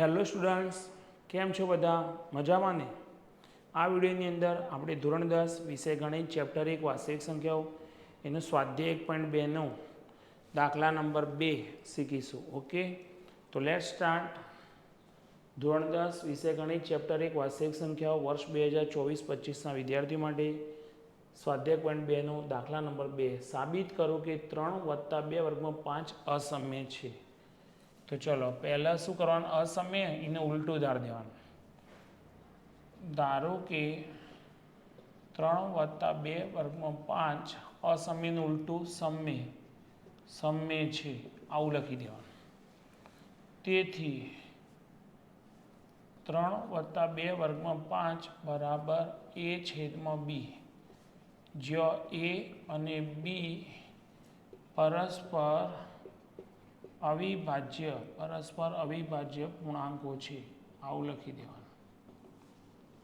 Hello students કેમ છો બધા? મજામાં ને? આ વિડીયોની અંદર આપણે ધોરણ દસ વિષય ગણિત ચેપ્ટર એક વાસ્તવિક સંખ્યાઓ, એનું સ્વાધ્યાય એક પોઈન્ટ બેનો દાખલા નંબર બે શીખીશું ઓકે તો લેટ સ્ટાર્ટ ધોરણ દસ વિષય ગણિત ચેપ્ટર એક વાસ્તવિક સંખ્યાઓ વર્ષ બે હજાર ચોવીસ પચીસના વિદ્યાર્થીઓ માટે સ્વાધ્યાય પોઈન્ટ બેનો દાખલા નંબર બે. સાબિત કરો કે ત્રણ વત્તા બે વર્ગમાં પાંચ અસમ્ય છે. તો ચલો, પહેલાં શું કરવાનું? અસમય એને ઉલટું ધાર દેવાનું. ધારો કે ત્રણ વત્તા બે વર્ગમાં પાંચ અસમયનું ઉલટું સમય. સમય છે, આવું લખી દેવાનું. તેથી ત્રણ વત્તા બે વર્ગમાં પાંચ બરાબર એ છેદમાં બી. જ્યાં એ અને બી પરસ્પર અવિભાજ્ય, પરસ્પર અવિભાજ્ય પૂર્ણાંકો છે. આવું લખી દેવાનું.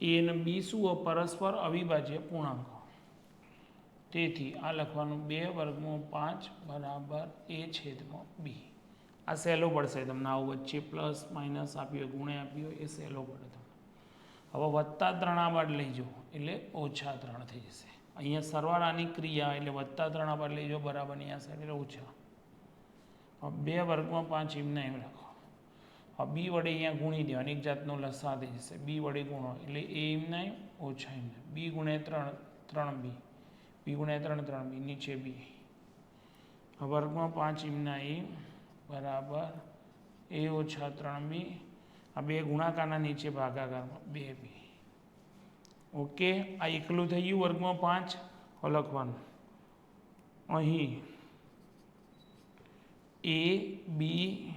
એ અને બી શું પરસ્પર અવિભાજ્ય પૂર્ણાંકો. તેથી આ લખવાનું બે વર્ગમાં પાંચ બરાબર એ છેદમાં બી. આ સહેલો પડશે તમને આવું વચ્ચે પ્લસ માઇનસ આપ્યો, ગુણે આપ્યો, એ સહેલો પડે તમને. હવે વત્તા ત્રણ આ બાદ લઈ જાઓ, એટલે ઓછા ત્રણ થઈ જશે. અહીંયા સરવાળાની ક્રિયા એટલે વત્તા ત્રણ આ બાદ લઈ જાઓ બરાબરની આ સાઈડ એટલે ઓછા. બે વર્ગમાં પાંચ એમના એમ લખો હવે બી વડે અહીંયા ગુણી દેવાનું એક જાતનો લસા થઈ જશે બી વડે ગુણો એટલે એ એમના એમ ઓછા એમના બી ગુણ્યા ત્રણ ત્રણ બી બી ગુણ્યા ત્રણ ત્રણ બી નીચે બી વર્ગમાં પાંચ એમના એ બરાબર એ ઓછા ત્રણ બી આ બે ગુણાકારના નીચે ભાગાકારમાં બે બી ઓકે આ એકલું થઈ ગયું વર્ગમાં પાંચ લખવાનું અહીં એ બી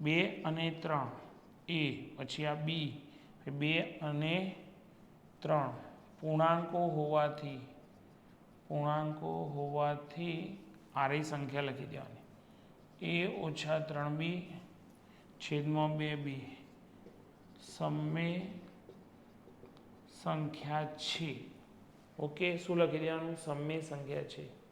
બે અને ત્રણ. એ પછી આ બી બે અને ત્રણ. પૂર્ણાંકો હોવાથી પૂર્ણાંકો હોવાથી આરે સંખ્યા લખી દેવાની. એ ઓછા ત્રણ બી છેદમાં બે બી સમય સંખ્યા છે. ઓકે શું લખી દેવાનું? સમય સંખ્યા છે.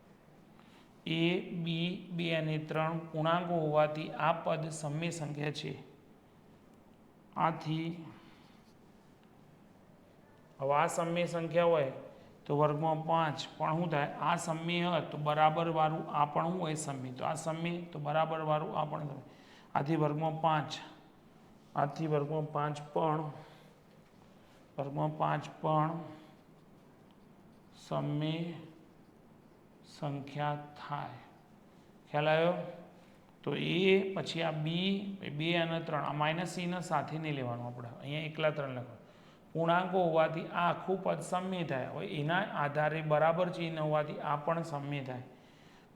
એ, બી, બે અને ત્રણ પૂર્ણાંકો હોવાથી આ પદ સમ્ય સંખ્યા છે. આથી હવે આ સમ્ય સંખ્યા હોય તો વર્ગમાં પાંચ, પણ શું થાય? આ સમ્ય હોય તો બરાબર વાળું આ પણ શું હોય? સમ્ય. તો આ સમ્ય, તો બરાબર વાળું આ પણ આથી વર્ગમાં પાંચ, આથી વર્ગમાં પાંચ પણ, વર્ગમાં પાંચ પણ સમ્ય સંખ્યા થાય. ખ્યાલ આવ્યો? તો એ પછી આ બી બે અને ત્રણ, આ માઇનસ સીને સાથે નહીં લેવાનું આપણે. અહીંયા એકલા ત્રણ લખવાનું પૂર્ણાંકો હોવાથી આ આખું પદ સમ્ય થાય. હવે એના આધારે બરાબર ચિહ્ન હોવાથી આ પણ સમ્ય થાય.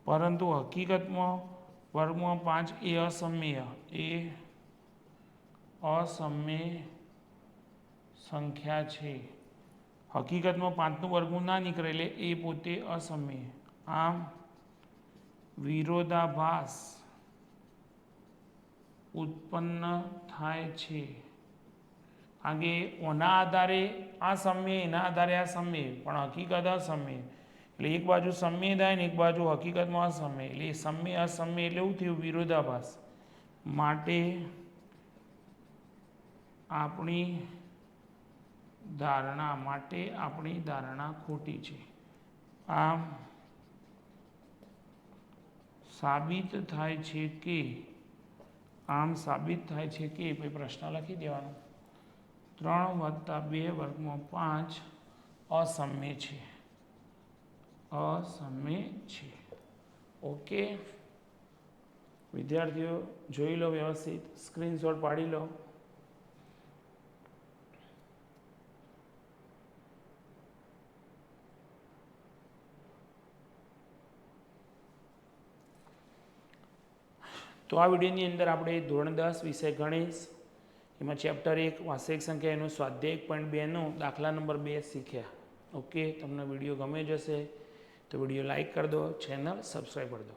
પરંતુ હકીકતમાં વર્ગમાં પાંચ એ અસમ્ય. એ અસમ્ય સંખ્યા છે. હકીકતમાં પાંચનું વર્ગમૂળ ના નીકળે એટલે એ પોતે અસમ્ય. આમ વિરોધાભાસ ઉત્પન્ન થાય છે. આગે ઓના આધારે આ સમય, એના આધારે આ સમય, પણ હકીકત અસમય એટલે એક બાજુ સમય થાય ને એક બાજુ હકીકતમાં અસમય એટલે એ અસમય અસમ્ય એટલે એવું થયું વિરોધાભાસ. માટે આપણી ધારણા, માટે આપણી ધારણા ખોટી છે. આમ સાબિત થાય છે કે, આમ સાબિત થાય છે કે ભાઈ પ્રશ્ન લખી દેવાનો. ત્રણ વત્તા બે વર્ગમાં પાંચ અસમ્ય છે. અસમ્ય છે. ઓકે. વિદ્યાર્થીઓ, જોઈ લો વ્યવસ્થિત. સ્ક્રીનશોટ પાડી લો. તો આ વિડીયોની અંદર આપણે ધોરણ દસ વિષય ગણેશ, એમાં ચેપ્ટર એક વાસ્તવિક સંખ્યા એનું સ્વાધ્યાય એક પોઈન્ટ બેનો દાખલા નંબર બે શીખ્યા. ઓકે તમને વીડિયો ગમે જશે તો વીડિયો લાઇક કરી દો ચેનલ સબસ્ક્રાઈબ કરી દો.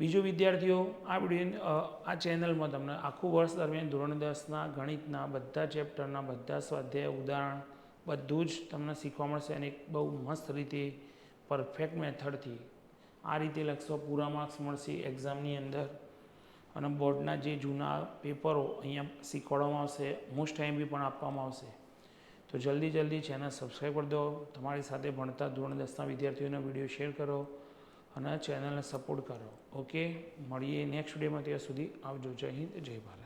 બીજું વિદ્યાર્થીઓ, આ વીડિયો આ ચેનલમાં તમને આખું વર્ષ દરમિયાન ધોરણ દસના, ગણિતના, બધા ચેપ્ટરના બધા સ્વાધ્યાય, ઉદાહરણ બધું જ તમને શીખવા મળશે અને એક બહુ મસ્ત રીતે પરફેક્ટ મેથડથી આ રીતે લખશો, પૂરા માર્ક્સ મળશે એક્ઝામની અંદર. અને બોર્ડના જે જૂના પેપરો અહીંયા શીખવાડવામાં આવશે મોસ્ટ ટાઈમ બી પણ આપવામાં આવશે. તો જલ્દી જલ્દી ચેનલ સબસ્ક્રાઈબ કરી દો, તમારી સાથે ભણતા ધોરણ દસના વિદ્યાર્થીઓનો વીડિયો શેર કરો અને ચેનલને સપોર્ટ કરો. ઓકે મળીએ નેક્સ્ટ વિડીયોમાં ત્યાં સુધી આવજો. જય હિન્દ, જય ભારત.